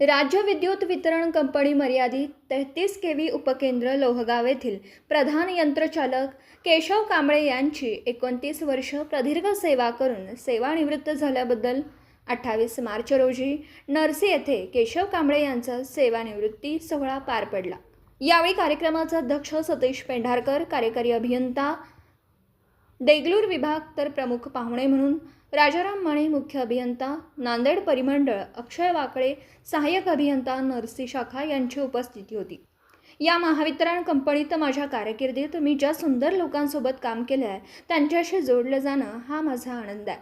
राज्य विद्युत वितरण कंपनी मर्यादित तेहतीस के व्ही उपकेंद्र लोहगाव येथील प्रधान यंत्रचालक केशव कांबळे यांची एकोणतीस वर्ष प्रदीर्घ सेवा करून सेवानिवृत्त झाल्याबद्दल अठ्ठावीस मार्च रोजी नरसी येथे केशव कांबळे यांचा सेवानिवृत्ती सोहळा पार पडला. यावेळी कार्यक्रमाचा अध्यक्ष सतीश पेंढारकर कार्यकारी अभियंता देगलूर विभाग तर प्रमुख पाहुणे म्हणून राजाराम माने मुख्य अभियंता नांदेड परिमंडळ अक्षय वाकळे सहाय्यक अभियंता नरसी शाखा यांची उपस्थिती होती. या महावितरण कंपनीत माझ्या कारकिर्दीत मी ज्या सुंदर लोकांसोबत काम केलं आहे त्यांच्याशी जोडलं जाणं हा माझा आनंद आहे.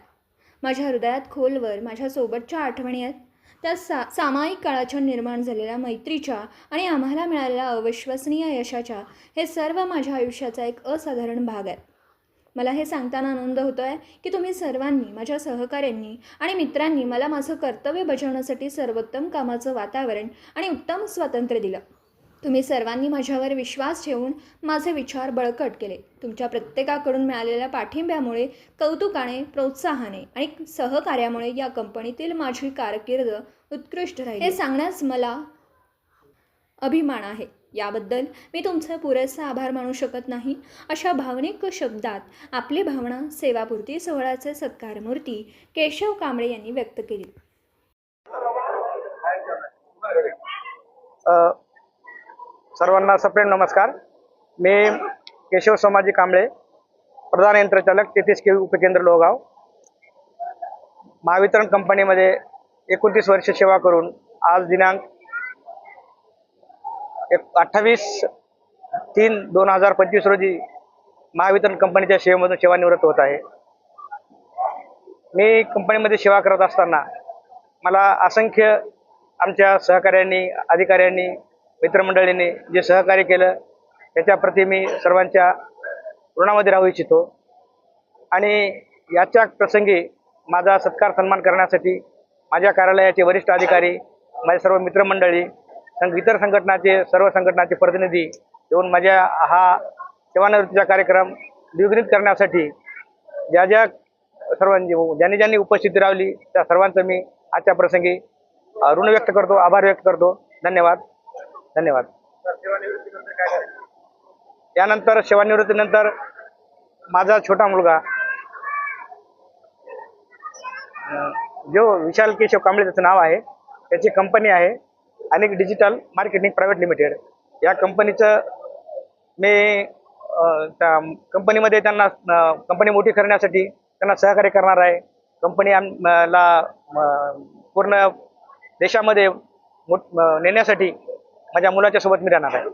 माझ्या हृदयात खोलवर माझ्यासोबतच्या आठवणी आहेत त्या सा सामायिक काळाच्या निर्माण झालेल्या मैत्रीच्या आणि आम्हाला मिळालेल्या अविश्वसनीय यशाच्या हे सर्व माझ्या आयुष्याचा एक असाधारण भाग आहे. मला हे सांगताना आनंद होतो आहे की तुम्ही सर्वांनी माझ्या सहकाऱ्यांनी आणि मित्रांनी मला माझं कर्तव्य बजावण्यासाठी सर्वोत्तम कामाचं वातावरण आणि उत्तम स्वातंत्र्य दिलं. तुम्ही सर्वांनी माझ्यावर विश्वास ठेवून माझे विचार बळकट केले. तुमच्या प्रत्येकाकडून मिळालेल्या पाठिंब्यामुळे कौतुकाने प्रोत्साहाने आणि सहकार्यामुळे या कंपनीतील माझी कारकीर्द उत्कृष्ट राहील. हे सांगण्यास मला अभिमान आहे. याबद्दल मी तुमचा पुरेसा आभार मानू शकत नाही. अशा भावनिक शब्दात आपली भावना सेवापूर्ती सोहळ्याचे सत्कारमूर्ती केशव कांबळे यांनी व्यक्त केली. सर्वांना सप्रेम नमस्कार. मी केशव समाजी कांबळे प्रधान यंत्रचालक तेहतीस के उपकेंद्र लोहगाव. महावितरण कंपनीमध्ये एकोणतीस वर्ष सेवा करून आज दिनांक एक अठ्ठावीस तीन दोन हजार पंचवीस रोजी महावितरण कंपनीच्या सेवेमधून सेवानिवृत्त होत आहे. मी कंपनीमध्ये सेवा करत असताना मला असंख्य आमच्या सहकाऱ्यांनी अधिकाऱ्यांनी मित्रमंडळींनी जे सहकार्य केलं त्याच्याप्रती मी सर्वांच्या ऋणामध्ये राहू इच्छितो. आणि याच्या प्रसंगी माझा सत्कार सन्मान करण्यासाठी माझ्या कार्यालयाचे वरिष्ठ अधिकारी माझे सर्व मित्रमंडळी इतर संघटनाचे सर्व संघटनाचे प्रतिनिधी येऊन माझ्या हा सेवानिवृत्तीचा कार्यक्रम द्विगुणित करण्यासाठी ज्या ज्या सर्वांची ज्यांनी ज्यांनी उपस्थिती राहिली त्या सर्वांचं मी आजच्या प्रसंगी ऋण व्यक्त करतो आभार व्यक्त करतो. धन्यवाद. धन्यवाद. त्यानंतर सेवानिवृत्तीनंतर माझा छोटा मुलगा जो विशाल केशव कांबळे त्याचं नाव आहे त्याची कंपनी आहे. अनेक डिजिटल मार्केटिंग प्रायव्हेट लिमिटेड या कंपनीचं मी त्या कंपनीमध्ये त्यांना कंपनी मोठी करण्यासाठी त्यांना सहकार्य करणार आहे. कंपनी आमला ला पूर्ण देशामध्ये मोठ नेण्यासाठी माझ्या मुलाच्या सोबत मी राहणार आहे.